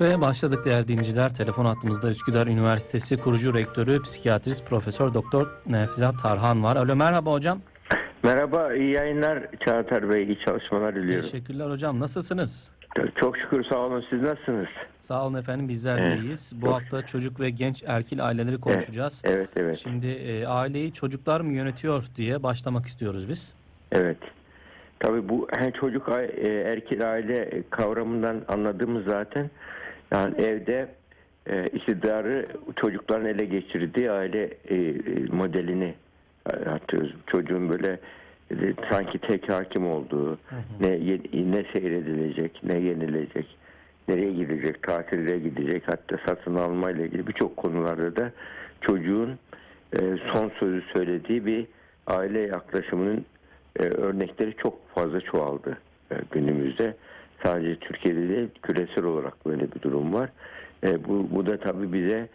Ve başladık değerli dinleyiciler. Telefon hattımızda Üsküdar Üniversitesi kurucu rektörü, psikiyatrist Profesör Doktor Nefizat Tarhan var. Alo merhaba hocam. Merhaba, iyi yayınlar Çağatay Bey, iyi çalışmalar diliyorum. Teşekkürler hocam. Nasılsınız? Çok şükür sağ olun, siz nasılsınız? Sağ olun efendim bizler de Evet, iyiyiz. Bu hafta çocuk ve genç erkil aileleri konuşacağız. Evet, evet, Şimdi e, aileyi çocuklar mı yönetiyor diye başlamak istiyoruz biz. evet. Tabii bu hem çocuk e, erkek aile kavramından anladığımız zaten yani evde e, iktidarı çocukların ele geçirdiği aile e, e, modelini e, atıyoruz. Çocuğun böyle e, sanki tek hakim olduğu, ne ye- ne seyredilecek, ne yenilecek, nereye gidecek, tatile gidecek, hatta satın almayla ilgili birçok konularda da çocuğun e, son sözü söylediği bir aile yaklaşımının e, örnekleri çok fazla çoğaldı e, günümüzde. Sadece Türkiye'de değil, küresel olarak böyle bir durum var. E, bu, bu da tabii bize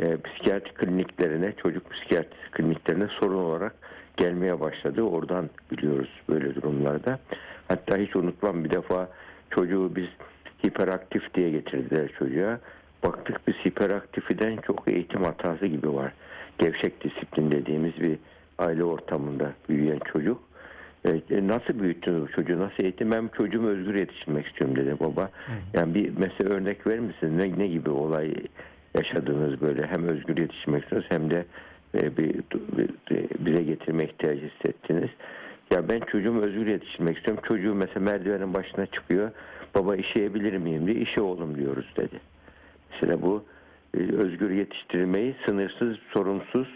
e, psikiyatri kliniklerine, çocuk psikiyatrisi kliniklerine sorun olarak gelmeye başladı. Oradan biliyoruz böyle durumlarda. Hatta hiç unutmam bir defa çocuğu biz hiperaktif diye getirdiler çocuğa. Baktık biz hiperaktifiden çok eğitim hatası gibi var. Gevşek disiplin dediğimiz bir aile ortamında büyüyen çocuk. E, nasıl büyüttünüz bu çocuğu? Nasıl eğitim? Ben çocuğumu özgür yetiştirmek istiyorum dedi baba. Yani bir mesela örnek verir misiniz? Ne, ne gibi olay yaşadınız böyle? Hem özgür yetiştirmek istiyorsunuz hem de e, bir, bir- bize getirme ihtiyacı hissettiniz. Ya ben çocuğumu özgür yetiştirmek istiyorum. Çocuğu mesela merdivenin başına çıkıyor. Baba işeyebilir miyim diye işe oğlum diyoruz dedi. Mesela bu e, özgür yetiştirmeyi sınırsız, sorumsuz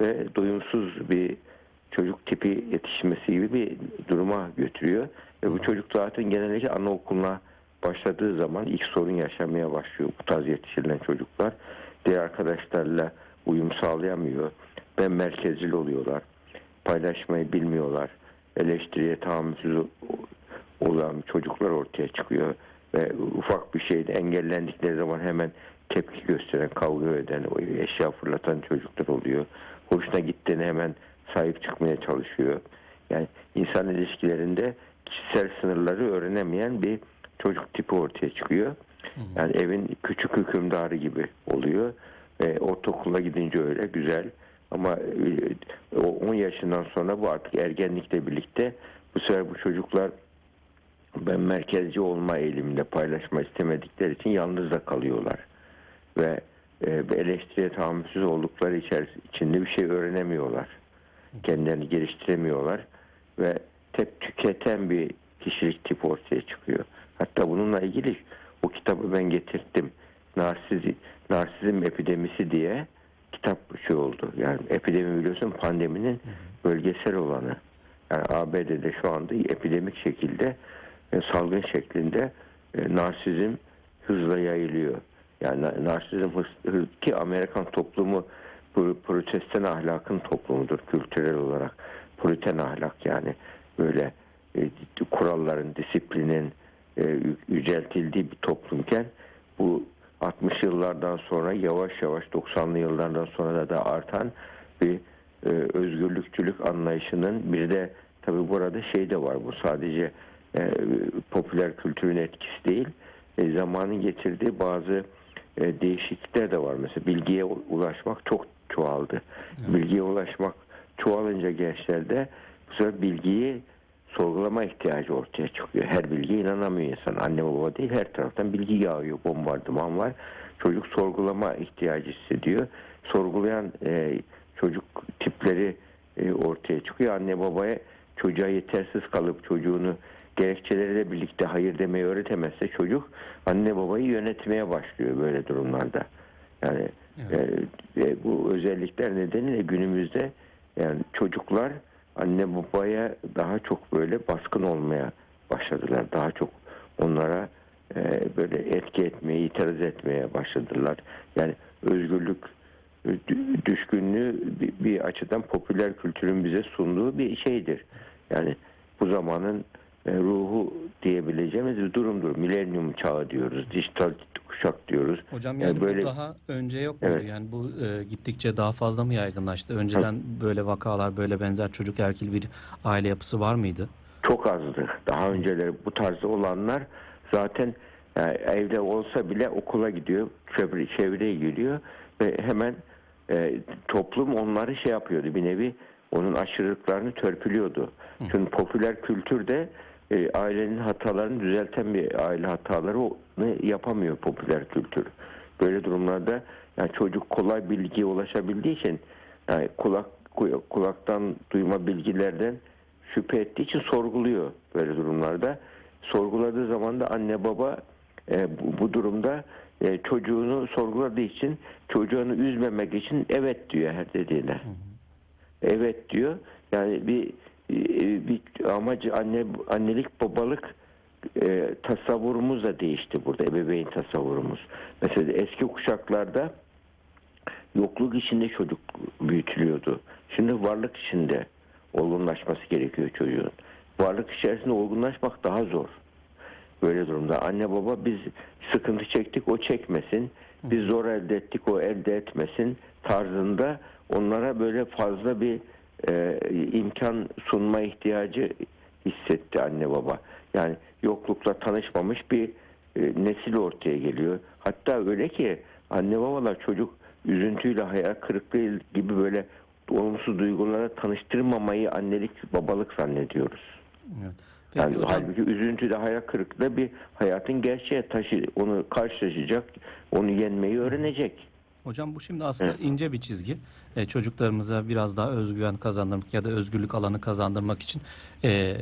ve doyumsuz bir çocuk tipi yetişmesi gibi bir duruma götürüyor. Ve bu çocuk zaten genellikle anaokuluna başladığı zaman ilk sorun yaşamaya başlıyor bu tarz yetiştirilen çocuklar. Diğer arkadaşlarla uyum sağlayamıyor. Ben merkezcil oluyorlar. Paylaşmayı bilmiyorlar. Eleştiriye tahammülsüz olan çocuklar ortaya çıkıyor. Ve ufak bir şeyde engellendikleri zaman hemen tepki gösteren, kavga eden, eşya fırlatan çocuklar oluyor. Hoşuna gittiğine hemen sahip çıkmaya çalışıyor. Yani insan ilişkilerinde kişisel sınırları öğrenemeyen bir çocuk tipi ortaya çıkıyor. Yani evin küçük hükümdarı gibi oluyor. Ve ortaokula gidince öyle güzel. Ama e, o 10 yaşından sonra bu artık ergenlikle birlikte bu sefer bu çocuklar ben merkezci olma eğiliminde paylaşma istemedikleri için yalnız da kalıyorlar. Ve e, eleştiriye tahammülsüz oldukları içeris- içinde bir şey öğrenemiyorlar. Kendilerini geliştiremiyorlar ve tek tüketen bir kişilik tipi ortaya çıkıyor. Hatta bununla ilgili o kitabı ben getirttim. Narsiz, narsizm epidemisi diye kitap şey oldu. Yani epidemi biliyorsun pandeminin bölgesel olanı. Yani ABD'de şu anda epidemik şekilde e, salgın şeklinde e, narsizm hızla yayılıyor. Yani na- narsizm hız, hız- ki Amerikan toplumu protestan ahlakın toplumudur kültürel olarak. Puriten ahlak yani böyle e, kuralların, disiplinin e, yü- yüceltildiği bir toplumken bu 60 yıllardan sonra yavaş yavaş 90'lı yıllardan sonra da artan bir e, özgürlükçülük anlayışının bir de tabi burada şey de var bu sadece e, popüler kültürün etkisi değil e, zamanın getirdiği bazı e, değişiklikler de var. Mesela bilgiye ulaşmak çok çoğaldı. Bilgiye ulaşmak çoğalınca gençlerde bu sefer bilgiyi sorgulama ihtiyacı ortaya çıkıyor. Her bilgiye inanamıyor insan. Anne baba değil her taraftan bilgi yağıyor, bombardıman var. Çocuk sorgulama ihtiyacı hissediyor. Sorgulayan e, çocuk tipleri e, ortaya çıkıyor. Anne babaya çocuğa yetersiz kalıp çocuğunu gerekçeleriyle birlikte hayır demeyi öğretemezse çocuk anne babayı yönetmeye başlıyor böyle durumlarda. Yani e, e, bu özellikler nedeniyle günümüzde yani çocuklar anne babaya daha çok böyle baskın olmaya başladılar. Daha çok onlara e, böyle etki etmeye, itiraz etmeye başladılar. Yani özgürlük e, dü- düşkünlüğü bir, bir açıdan popüler kültürün bize sunduğu bir şeydir. Yani bu zamanın e, ruhu diyebileceğimiz bir durumdur. Milenyum çağı diyoruz, dijital kuşak diyoruz. Hocam Yani yani böyle- bu daha önce yok muydu? Evet. Yani bu e, gittikçe daha fazla mı yaygınlaştı? Önceden böyle vakalar, böyle benzer çocuk erkil bir aile yapısı var mıydı? çok azdı. Daha önceleri bu tarzda olanlar zaten Yani evde olsa bile okula gidiyor, çevre, çevreye geliyor ve hemen e, toplum onları şey yapıyordu bir nevi onun aşırılıklarını törpülüyordu. Çünkü popüler kültürde e, ailenin hatalarını düzelten bir aile hatalarını yapamıyor popüler kültür. Böyle durumlarda yani çocuk kolay bilgiye ulaşabildiği için yani kulak kulaktan duyma bilgilerden şüphe ettiği için sorguluyor böyle durumlarda. Sorguladığı zaman da anne baba e, bu, bu durumda e, çocuğunu sorguladığı için çocuğunu üzmemek için evet diyor her dediğine. Evet diyor. Yani bir bir amacı anne annelik babalık e, tasavvurumuz da değişti burada ebeveyn tasavvurumuz. Mesela eski kuşaklarda yokluk içinde çocuk büyütülüyordu. Şimdi varlık içinde olgunlaşması gerekiyor çocuğun. Varlık içerisinde olgunlaşmak daha zor. Böyle durumda anne baba biz sıkıntı çektik o çekmesin. Biz zor elde ettik o elde etmesin tarzında onlara böyle fazla bir e, imkan sunma ihtiyacı hissetti anne baba. Yani yoklukla tanışmamış bir e, nesil ortaya geliyor. Hatta öyle ki anne babalar çocuk üzüntüyle hayal kırıklığı gibi böyle olumsuz duygulara tanıştırmamayı annelik babalık zannediyoruz. Evet. Peki Yani hocam, halbuki üzüntüde hayal kırıklığı bir hayatın gerçeğe taşı onu karşılaşacak, onu yenmeyi öğrenecek. Hocam bu şimdi aslında ince bir çizgi. E, çocuklarımıza biraz daha özgüven kazandırmak ya da özgürlük alanı kazandırmak için e,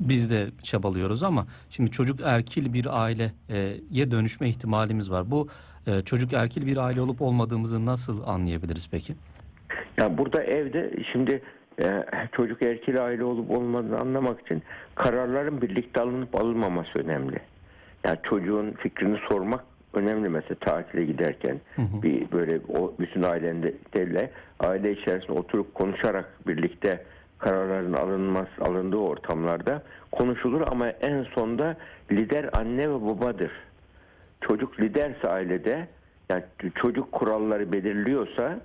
biz de çabalıyoruz ama şimdi çocuk erkil bir aileye dönüşme ihtimalimiz var. Bu e, çocuk erkil bir aile olup olmadığımızı nasıl anlayabiliriz peki? Yani burada evde şimdi e, çocuk erkil aile olup olmadığını anlamak için kararların birlikte alınıp alınmaması önemli. Yani çocuğun fikrini sormak önemli mesela tatile giderken bir böyle o bütün aileyle aile içerisinde oturup konuşarak birlikte kararların alınmaz alındığı ortamlarda konuşulur ama en sonda lider anne ve babadır. Çocuk liderse ailede yani çocuk kuralları belirliyorsa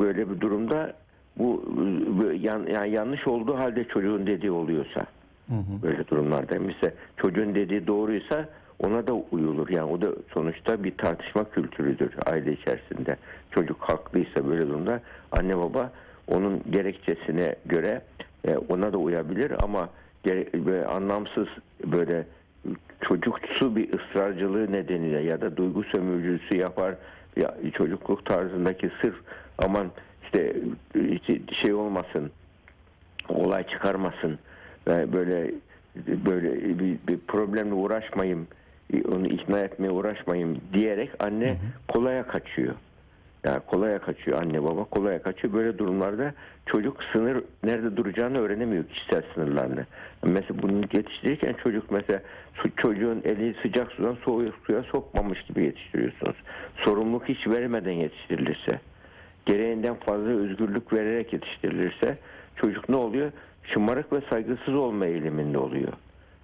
böyle bir durumda bu bu yan- yani yanlış olduğu halde çocuğun dediği oluyorsa Hı hı. böyle durumlarda mesela çocuğun dediği doğruysa ona da uyulur. Yani o da sonuçta bir tartışma kültürüdür aile içerisinde. Çocuk haklıysa böyle durumda anne baba onun gerekçesine göre e, ona da uyabilir ama böyle anlamsız böyle çocuksu bir ısrarcılığı nedeniyle ya da duygu sömürücüsü yapar ya çocukluk tarzındaki sırf aman işte şey olmasın olay çıkarmasın ve böyle böyle bir, bir problemle uğraşmayayım onu ikna etmeye uğraşmayayım diyerek anne kolaya kaçıyor. Yani kolaya kaçıyor anne baba kolaya kaçıyor. Böyle durumlarda çocuk sınır nerede duracağını öğrenemiyor kişisel sınırlarını. Mesela bunu yetiştirirken çocuk mesela çocuğun eli sıcak sudan soğuk suya sokmamış gibi yetiştiriyorsunuz. Sorumluluk hiç vermeden yetiştirilirse, gereğinden fazla özgürlük vererek yetiştirilirse çocuk ne oluyor? Şımarık ve saygısız olma eğiliminde oluyor.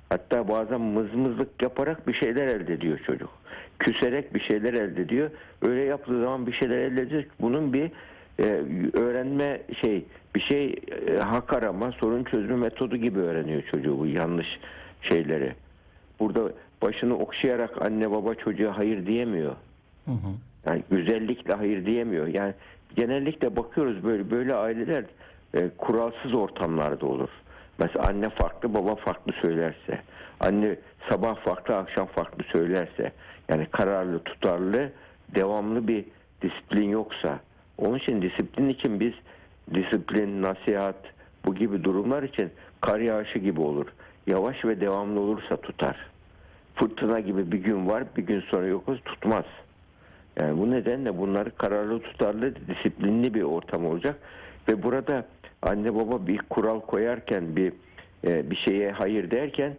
Hatta bazen mızmızlık yaparak bir şeyler elde ediyor çocuk. Küserek bir şeyler elde ediyor. Öyle yaptığı zaman bir şeyler elde ediyor. Bunun bir e, öğrenme şey bir şey e, hak arama sorun çözme metodu gibi öğreniyor çocuğu bu yanlış şeyleri. Burada başını okşayarak anne baba çocuğa hayır diyemiyor. Hı hı. Yani güzellikle hayır diyemiyor. Yani genellikle bakıyoruz böyle böyle aileler e, kuralsız ortamlarda olur. Mesela anne farklı, baba farklı söylerse, anne sabah farklı, akşam farklı söylerse, yani kararlı, tutarlı, devamlı bir disiplin yoksa, onun için disiplin için biz disiplin, nasihat, bu gibi durumlar için kar yağışı gibi olur. Yavaş ve devamlı olursa tutar. Fırtına gibi bir gün var, bir gün sonra yokuz tutmaz. Yani bu nedenle bunları kararlı tutarlı disiplinli bir ortam olacak ve burada anne baba bir kural koyarken bir e, bir şeye hayır derken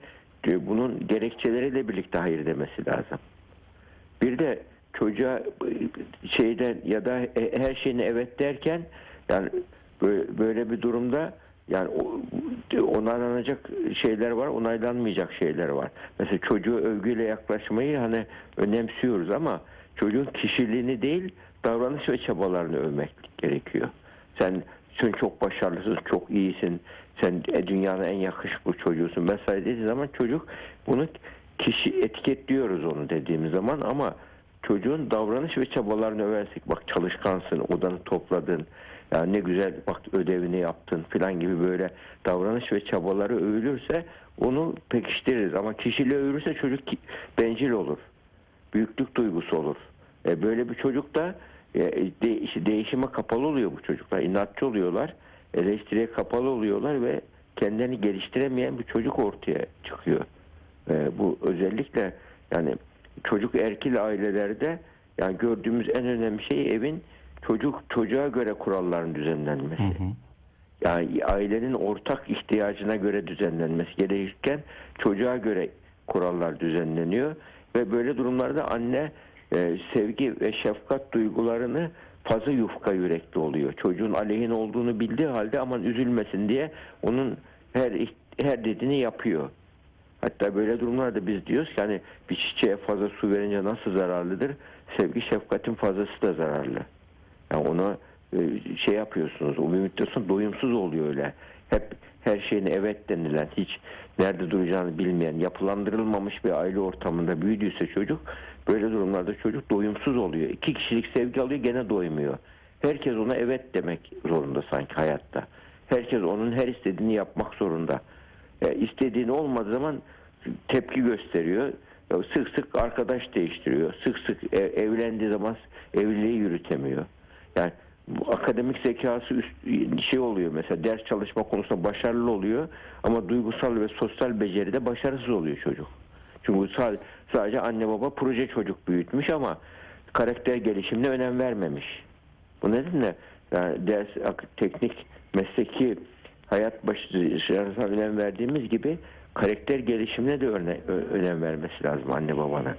e, bunun gerekçeleriyle birlikte hayır demesi lazım. Bir de çocuğa e, şeyden ya da her şeyine evet derken yani böyle, bir durumda yani onaylanacak şeyler var, onaylanmayacak şeyler var. Mesela çocuğu övgüyle yaklaşmayı hani önemsiyoruz ama çocuğun kişiliğini değil davranış ve çabalarını övmek gerekiyor. Sen sen çok başarılısın, çok iyisin, sen e, dünyanın en yakışıklı çocuğusun vesaire dediği zaman çocuk bunu kişi etiketliyoruz onu dediğimiz zaman ama çocuğun davranış ve çabalarını översik. Bak çalışkansın, odanı topladın, ya ne güzel bak ödevini yaptın filan gibi böyle davranış ve çabaları övülürse onu pekiştiririz. Ama kişiliği övülürse çocuk bencil olur. Büyüklük duygusu olur. E, böyle bir çocuk da de, işte değişime kapalı oluyor bu çocuklar. İnatçı oluyorlar. Eleştiriye kapalı oluyorlar ve kendini geliştiremeyen bir çocuk ortaya çıkıyor. E, bu özellikle yani çocuk erkil ailelerde yani gördüğümüz en önemli şey evin çocuk çocuğa göre kuralların düzenlenmesi. Yani ailenin ortak ihtiyacına göre düzenlenmesi gerekirken çocuğa göre kurallar düzenleniyor ve böyle durumlarda anne e, sevgi ve şefkat duygularını fazla yufka yürekli oluyor. Çocuğun aleyhine olduğunu bildiği halde aman üzülmesin diye onun her her dediğini yapıyor. Hatta böyle durumlarda biz diyoruz ki hani bir çiçeğe fazla su verince nasıl zararlıdır? Sevgi şefkatin fazlası da zararlı. Yani ona e, şey yapıyorsunuz. O bir müddet doyumsuz oluyor öyle. Hep her şeyine evet denilen, hiç nerede duracağını bilmeyen, yapılandırılmamış bir aile ortamında büyüdüyse çocuk, böyle durumlarda çocuk doyumsuz oluyor. İki kişilik sevgi alıyor gene doymuyor. Herkes ona evet demek zorunda sanki hayatta. Herkes onun her istediğini yapmak zorunda. E, istediğini olmadığı zaman tepki gösteriyor. Ya Sık sık arkadaş değiştiriyor. Sık sık e- evlendiği zaman evliliği yürütemiyor. Yani bu akademik zekası üst şey oluyor mesela ders çalışma konusunda başarılı oluyor ama duygusal ve sosyal beceride başarısız oluyor çocuk. Çünkü sa- sadece anne baba proje çocuk büyütmüş ama karakter gelişimine önem vermemiş. Bu nedenle yani ders teknik mesleki hayat başarısına önem verdiğimiz gibi karakter gelişimine de örne- önem vermesi lazım anne babanın.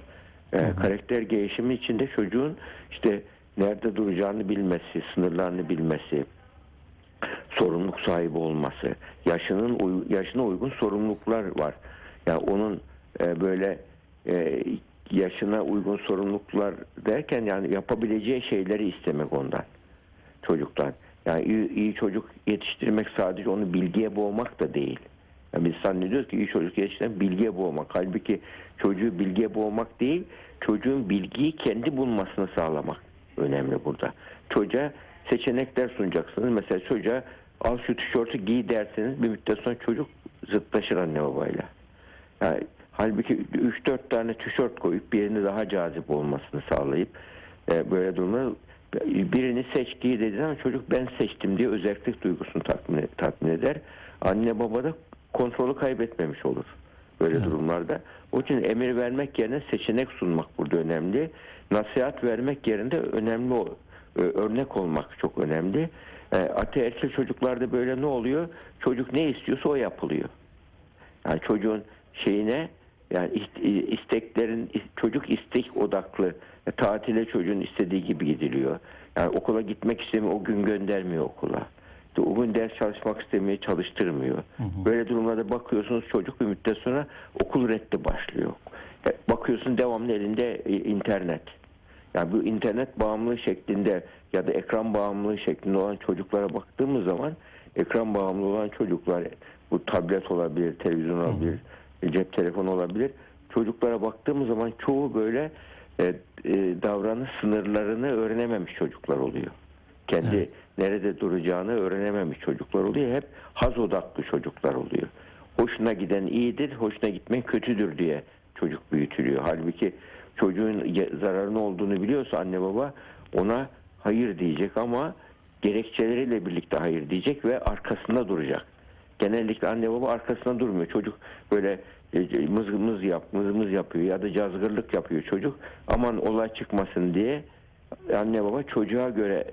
Ee, karakter gelişimi içinde çocuğun işte nerede duracağını bilmesi, sınırlarını bilmesi, sorumluluk sahibi olması, yaşının yaşına uygun sorumluluklar var. Yani onun e, böyle e, yaşına uygun sorumluluklar derken yani yapabileceği şeyleri istemek ondan çocuktan. Yani iyi, iyi çocuk yetiştirmek sadece onu bilgiye boğmak da değil. Yani biz zannediyoruz ki iyi çocuk yetiştirmek bilgiye boğmak. Halbuki çocuğu bilgiye boğmak değil, çocuğun bilgiyi kendi bulmasını sağlamak önemli burada. Çocuğa seçenekler sunacaksınız. Mesela çocuğa al şu tişörtü giy derseniz bir müddet sonra çocuk zıtlaşır anne babayla. Yani, halbuki 3-4 tane tişört koyup birini daha cazip olmasını sağlayıp e, böyle durumda birini seç giy dediği zaman çocuk ben seçtim diye özellik duygusunu tatmin, tatmin eder. Anne baba da kontrolü kaybetmemiş olur böyle durumlarda. O için emir vermek yerine seçenek sunmak burada önemli. Nasihat vermek yerine önemli o e, örnek olmak çok önemli. E, Ataerkil çocuklarda böyle ne oluyor? Çocuk ne istiyorsa o yapılıyor. Yani çocuğun şeyine yani ist- isteklerin çocuk istek odaklı E, tatile çocuğun istediği gibi gidiliyor. Yani okula gitmek istemiyor o gün göndermiyor okula. İşte o gün ders çalışmak istemiyor çalıştırmıyor. Böyle durumlarda bakıyorsunuz çocuk bir müddet sonra okul reddi başlıyor. Bakıyorsun devamlı elinde internet. Yani bu internet bağımlılığı şeklinde ya da ekran bağımlılığı şeklinde olan çocuklara baktığımız zaman ekran bağımlı olan çocuklar bu tablet olabilir, televizyon olabilir, cep telefonu olabilir. Çocuklara baktığımız zaman çoğu böyle e, e, davranış sınırlarını öğrenememiş çocuklar oluyor. Kendi Evet. nerede duracağını öğrenememiş çocuklar oluyor. Hep haz odaklı çocuklar oluyor. Hoşuna giden iyidir, hoşuna gitmeyen kötüdür diye çocuk büyütülüyor. Halbuki çocuğun zararını olduğunu biliyorsa anne baba ona hayır diyecek ama gerekçeleriyle birlikte hayır diyecek ve arkasında duracak. Genellikle anne baba arkasında durmuyor. Çocuk böyle e, mız mız yap, mız mız yapıyor ya da cazgırlık yapıyor çocuk. Aman olay çıkmasın diye anne baba çocuğa göre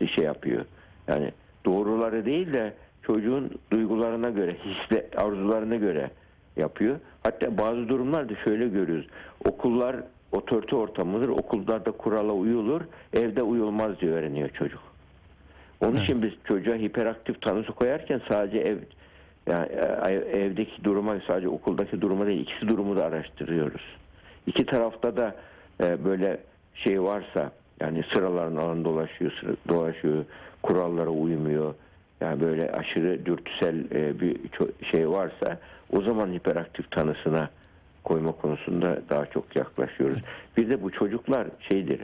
e, şey yapıyor. Yani doğruları değil de çocuğun duygularına göre, hisle, arzularına göre yapıyor. Hatta bazı durumlarda şöyle görüyoruz. Okullar otorite ortamıdır. Okullarda kurala uyulur, evde uyulmaz diye öğreniyor çocuk. Onun Evet. için biz çocuğa hiperaktif tanısı koyarken sadece ev yani e, evdeki duruma sadece okuldaki duruma değil ikisi durumu da araştırıyoruz. İki tarafta da e, böyle şey varsa yani sıraların alan dolaşıyor, sıra- dolaşıyor, kurallara uymuyor. Yani böyle aşırı dürtüsel e, bir şey varsa o zaman hiperaktif tanısına koyma konusunda daha çok yaklaşıyoruz. Bir de bu çocuklar şeydir.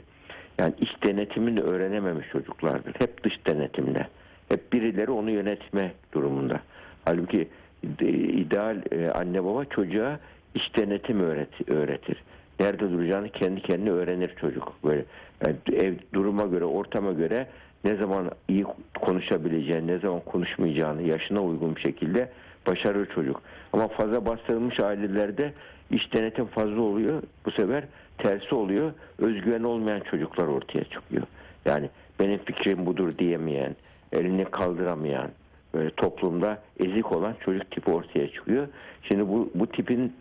Yani iç denetimini öğrenememiş çocuklardır. Hep dış denetimde. Hep birileri onu yönetme durumunda. Halbuki de- ideal e, anne baba çocuğa iç denetim öğret, öğretir. Nerede duracağını kendi kendine öğrenir çocuk. Böyle yani ev duruma göre, ortama göre ne zaman iyi konuşabileceğini, ne zaman konuşmayacağını yaşına uygun bir şekilde başarır çocuk. Ama fazla bastırılmış ailelerde iç denetim fazla oluyor. Bu sefer tersi oluyor. Özgüven olmayan çocuklar ortaya çıkıyor. Yani benim fikrim budur diyemeyen, elini kaldıramayan, böyle toplumda ezik olan çocuk tipi ortaya çıkıyor. Şimdi bu, bu tipin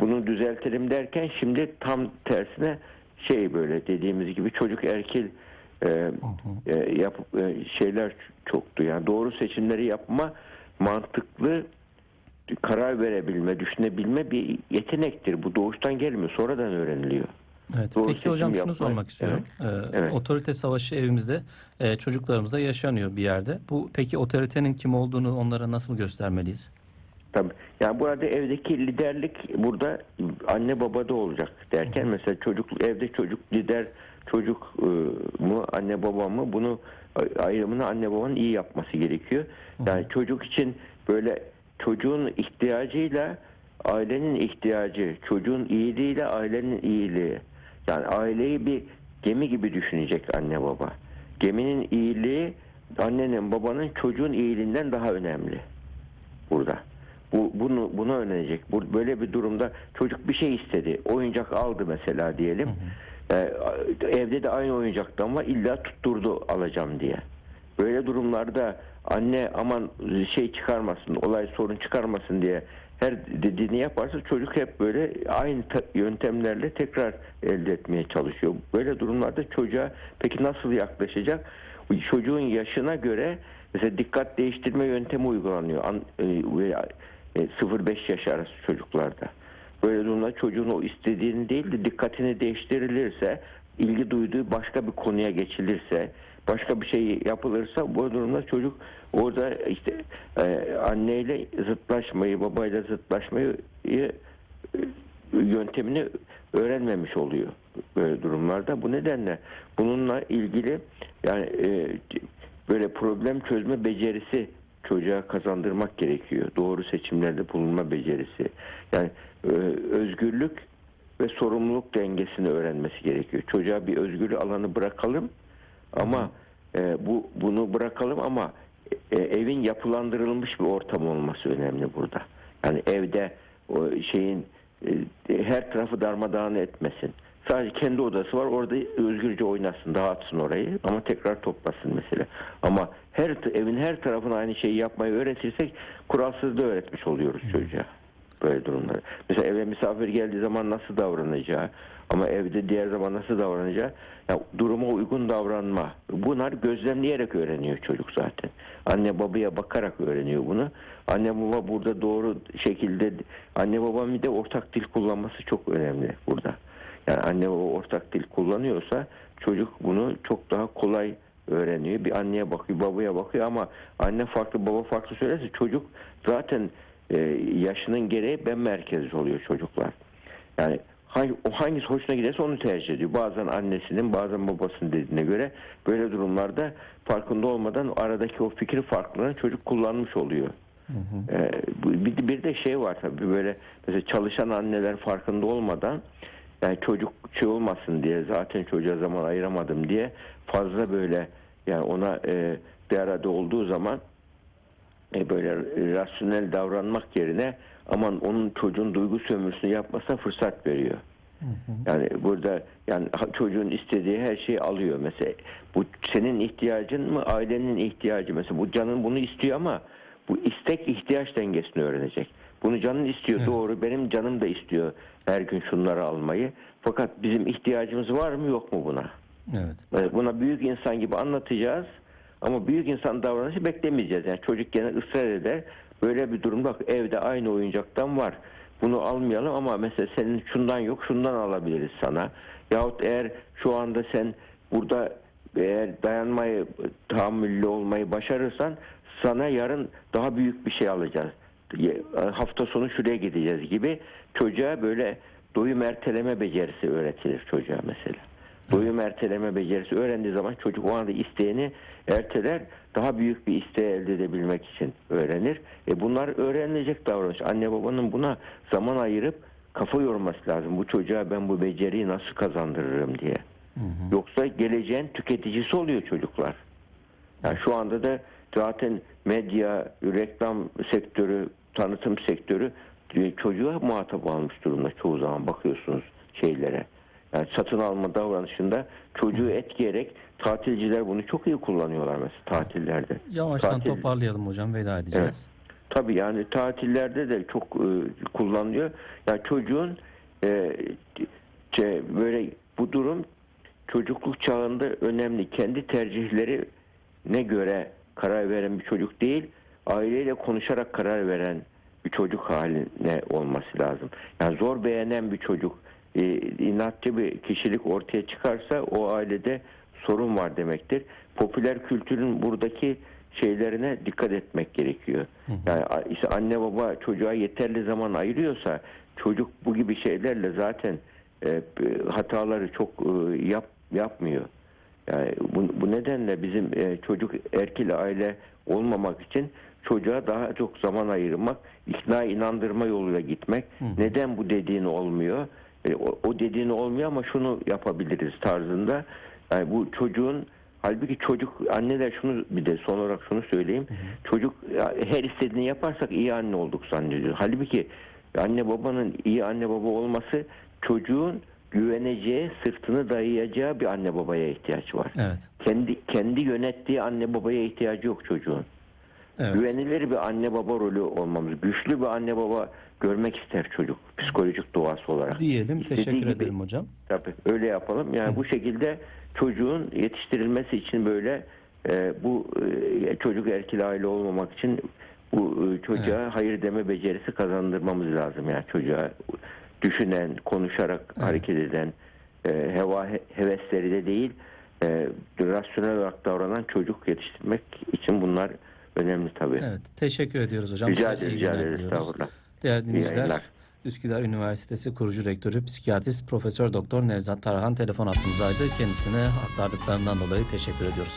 bunu düzeltelim derken şimdi tam tersine şey böyle dediğimiz gibi çocuk erkil e, e, yap, e, şeyler çoktu. Yani doğru seçimleri yapma mantıklı karar verebilme, düşünebilme bir yetenektir. Bu doğuştan gelmiyor, sonradan öğreniliyor. Evet. Doğru Peki hocam şunu sormak istiyorum. Ee, Evet. Otorite savaşı evimizde e, çocuklarımızda yaşanıyor bir yerde. Bu peki otoritenin kim olduğunu onlara nasıl göstermeliyiz? Tabii. Yani burada evdeki liderlik burada anne babada olacak derken mesela çocuk evde çocuk lider çocuk e, mu anne baba mı bunu ayrımını anne babanın iyi yapması gerekiyor. Yani çocuk için böyle çocuğun ihtiyacıyla ailenin ihtiyacı, çocuğun iyiliğiyle ailenin iyiliği. Yani aileyi bir gemi gibi düşünecek anne baba. Geminin iyiliği annenin babanın çocuğun iyiliğinden daha önemli burada. Bu bunu bunu öğrenecek. Bu böyle bir durumda çocuk bir şey istedi. Oyuncak aldı mesela diyelim. Ee, evde de aynı oyuncaktan var. İlla tutturdu alacağım diye. Böyle durumlarda anne aman şey çıkarmasın, olay sorun çıkarmasın diye her dediğini yaparsa çocuk hep böyle aynı yöntemlerle tekrar elde etmeye çalışıyor. Böyle durumlarda çocuğa peki nasıl yaklaşacak? Çocuğun yaşına göre mesela dikkat değiştirme yöntemi uygulanıyor. An, e, ve, e, 0-5 yaş arası çocuklarda. Böyle durumda çocuğun o istediğini değil de dikkatini değiştirilirse, ilgi duyduğu başka bir konuya geçilirse, başka bir şey yapılırsa bu durumda çocuk orada işte e, anneyle zıtlaşmayı, babayla zıtlaşmayı e, yöntemini öğrenmemiş oluyor böyle durumlarda. Bu nedenle bununla ilgili yani e, böyle problem çözme becerisi çocuğa kazandırmak gerekiyor. Doğru seçimlerde bulunma becerisi. Yani e, özgürlük ve sorumluluk dengesini öğrenmesi gerekiyor. Çocuğa bir özgür alanı bırakalım ama e, bu bunu bırakalım ama e, evin yapılandırılmış bir ortam olması önemli burada. Yani evde o şeyin e, her tarafı darmadağın etmesin. Sadece kendi odası var orada özgürce oynasın, dağıtsın orayı ama tekrar toplasın mesela. Ama her evin her tarafına aynı şeyi yapmayı öğretirsek kuralsızlığı öğretmiş oluyoruz çocuğa böyle durumları. Mesela eve misafir geldiği zaman nasıl davranacağı ama evde diğer zaman nasıl davranacağı ya duruma uygun davranma. Bunlar gözlemleyerek öğreniyor çocuk zaten. Anne babaya bakarak öğreniyor bunu. Anne baba burada doğru şekilde anne babanın bir de ortak dil kullanması çok önemli burada. Yani anne baba ortak dil kullanıyorsa çocuk bunu çok daha kolay öğreniyor. Bir anneye bakıyor, babaya bakıyor ama anne farklı, baba farklı söylerse çocuk zaten e, yaşının gereği ben merkezli oluyor çocuklar. Yani hangi, o hangisi hoşuna giderse onu tercih ediyor. Bazen annesinin bazen babasının dediğine göre böyle durumlarda farkında olmadan aradaki o fikir farklılığını çocuk kullanmış oluyor. Ee, bu- bir, bir de şey var tabii böyle mesela çalışan anneler farkında olmadan yani çocuk şey olmasın diye zaten çocuğa zaman ayıramadım diye fazla böyle yani ona e, bir arada olduğu zaman e, böyle rasyonel davranmak yerine aman onun çocuğun duygu sömürüsünü yapmasına fırsat veriyor. Yani burada yani çocuğun istediği her şeyi alıyor. Mesela bu senin ihtiyacın mı ailenin ihtiyacı mesela bu canın bunu istiyor ama bu istek ihtiyaç dengesini öğrenecek. Bunu canın istiyor Evet. doğru benim canım da istiyor her gün şunları almayı. Fakat bizim ihtiyacımız var mı yok mu buna? Evet. Buna büyük insan gibi anlatacağız ama büyük insan davranışı beklemeyeceğiz. Yani çocuk gene ısrar eder. Böyle bir durumda bak evde aynı oyuncaktan var. Bunu almayalım ama mesela senin şundan yok şundan alabiliriz sana. Yahut eğer şu anda sen burada eğer dayanmayı, tahammüllü olmayı başarırsan sana yarın daha büyük bir şey alacağız. hafta sonu şuraya gideceğiz gibi çocuğa böyle doyum erteleme becerisi öğretilir çocuğa mesela. Doyum erteleme becerisi öğrendiği zaman çocuk o anda isteğini erteler, daha büyük bir isteği elde edebilmek için öğrenir. E bunlar öğrenilecek davranış. Anne babanın buna zaman ayırıp kafa yorması lazım. Bu çocuğa ben bu beceriyi nasıl kazandırırım diye. Yoksa geleceğin tüketicisi oluyor çocuklar. Yani şu anda da zaten medya, reklam sektörü, tanıtım sektörü e, çocuğa muhatap almış durumda çoğu zaman bakıyorsunuz şeylere. Yani satın alma davranışında çocuğu etkileyerek tatilciler bunu çok iyi kullanıyorlar mesela tatillerde. Yavaştan Tatil- toparlayalım hocam veda edeceğiz. Tabii yani tatillerde de çok e, kullanılıyor. Yani çocuğun e, şey, böyle bu durum çocukluk çağında önemli. Kendi tercihleri ne göre karar veren bir çocuk değil, aileyle konuşarak karar veren bir çocuk haline olması lazım. Yani zor beğenen bir çocuk, e, inatçı bir kişilik ortaya çıkarsa o ailede sorun var demektir. Popüler kültürün buradaki şeylerine dikkat etmek gerekiyor. Yani işte anne baba çocuğa yeterli zaman ayırıyorsa çocuk bu gibi şeylerle zaten e, hataları çok e, yap yapmıyor. Yani bu, bu nedenle bizim e, çocuk erkil aile olmamak için çocuğa daha çok zaman ayırmak, ikna inandırma yoluyla gitmek. Neden bu dediğin olmuyor? E, o, o dediğin olmuyor ama şunu yapabiliriz tarzında. Yani bu çocuğun halbuki çocuk anneler şunu bir de son olarak şunu söyleyeyim. Çocuk ya, her istediğini yaparsak iyi anne olduk zannediyor. Halbuki anne babanın iyi anne baba olması çocuğun güveneceği, sırtını dayayacağı bir anne babaya ihtiyaç var. Evet. Kendi kendi yönettiği anne babaya ihtiyacı yok çocuğun. Evet. Güvenilir bir anne baba rolü olmamız, güçlü bir anne baba görmek ister çocuk psikolojik doğası olarak. Diyelim. İstediği Teşekkür gibi- ederim hocam. Tabii öyle yapalım. Yani bu şekilde çocuğun yetiştirilmesi için böyle e, bu e, çocuk erkil aile olmamak için bu e, çocuğa hayır deme becerisi kazandırmamız lazım. Yani çocuğa düşünen, konuşarak hareket eden, e, heva he- hevesleri de değil, e, rasyonel olarak davranan çocuk yetiştirmek için bunlar önemli tabii. Evet. Teşekkür ediyoruz hocam. Rica iyi rica diliyoruz. Estağfurullah. Değerli dinleyiciler. Üsküdar Üniversitesi kurucu rektörü, psikiyatrist Profesör Doktor Nevzat Tarhan telefon hattımızdaydı. Kendisine aktardıklarından dolayı teşekkür ediyoruz.